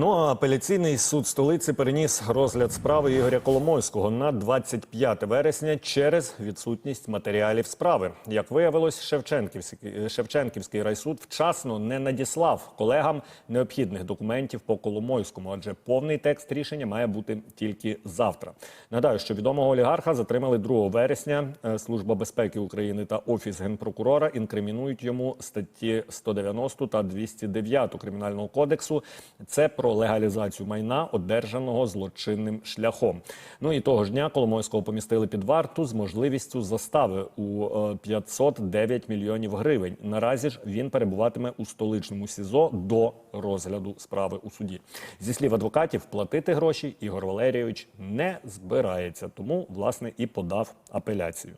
Ну а апеляційний суд столиці переніс розгляд справи Ігоря Коломойського на 25 вересня через відсутність матеріалів справи. Як виявилось, Шевченківський, Шевченківський райсуд вчасно не надіслав колегам необхідних документів по Коломойському, адже повний текст рішення має бути тільки завтра. Нагадаю, що відомого олігарха затримали 2 вересня. Е, Служба безпеки України та офіс генпрокурора інкримінують йому статті 190 та 209 кримінального кодексу. Це про легалізацію майна, одержаного злочинним шляхом. Ну і того ж дня Коломойського помістили під варту з можливістю застави у е, 509 мільйонів гривень. Наразі ж він перебуватиме у столичному СІЗО до розгляду справи у суді. Зі слів адвокатів, платити гроші Ігор Валерійович не збирається, тому власне і подав апеляцію.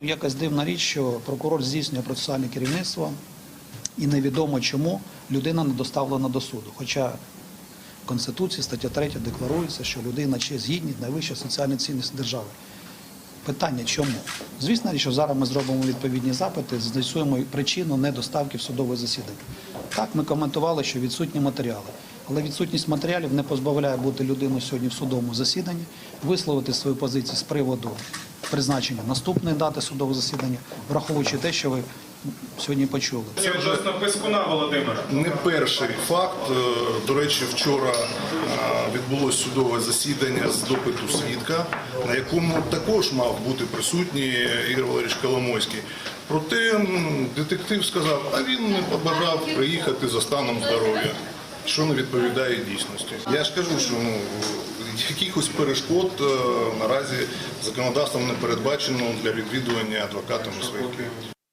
Якась дивна річ, що прокурор здійснює процесуальне керівництво, і невідомо чому людина не доставлена до суду. Хоча в Конституції стаття 3 декларується, що людина честь, гідність, найвища соціальна цінність держави. Питання чому? Звісно, що зараз ми зробимо відповідні запити, з'ясуємо причину недоставки в судове засідання. Так, ми коментували, що відсутні матеріали. Але відсутність матеріалів не позбавляє бути людиною сьогодні в судовому засіданні, висловити свою позицію з приводу призначення наступної дати судового засідання, враховуючи те, що ви сьогодні почули. Це відносно Пискуна Володимира. Не перший факт. Е, До речі, вчора е, відбулось судове засідання з допиту свідка, на якому також мав бути присутній Ігор Валерійович Коломойський. Проте детектив сказав, а він не побажав приїхати за станом здоров'я, що не відповідає дійсності. Я ж кажу, що ну якихось перешкод е, наразі законодавством не передбачено для відвідування адвокатами своїх клієнтів.